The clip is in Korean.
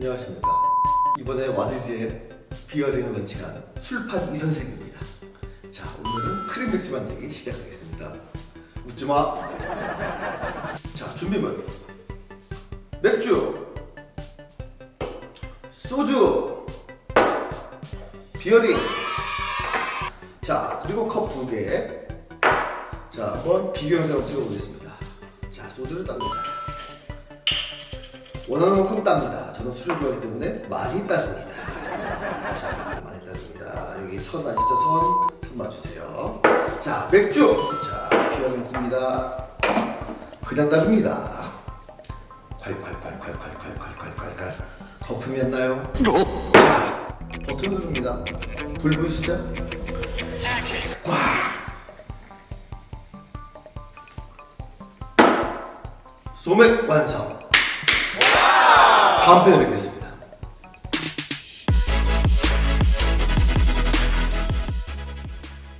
안녕하십니까. 이번에 와드즈의 비어링을 런칭한 술판 이선생입니다. 자, 오늘은 크림 맥주 만들기 시작하겠습니다. 웃지 마. 자, 준비물. 맥주. 소주. 비어링. 자, 그리고 컵 두 개. 자, 한번 비교 영상을 찍어보겠습니다. 자, 소주를 땁니다. 원하는 만큼 땁니다. 저는 술을 좋아하기 때문에 많이 따줍니다. 자, 많이 따줍니다. 여기 선 아시죠? 선, 선 맞주세요. 자, 맥주. 자, 비어링입니다. 그냥 따릅니다. 콸콸콸콸콸콸콸콸콸콸. 거품이 안 나요? 자, 버튼 누릅니다. 불 보이시죠? 꽉. 소맥 완성. Hamburgers.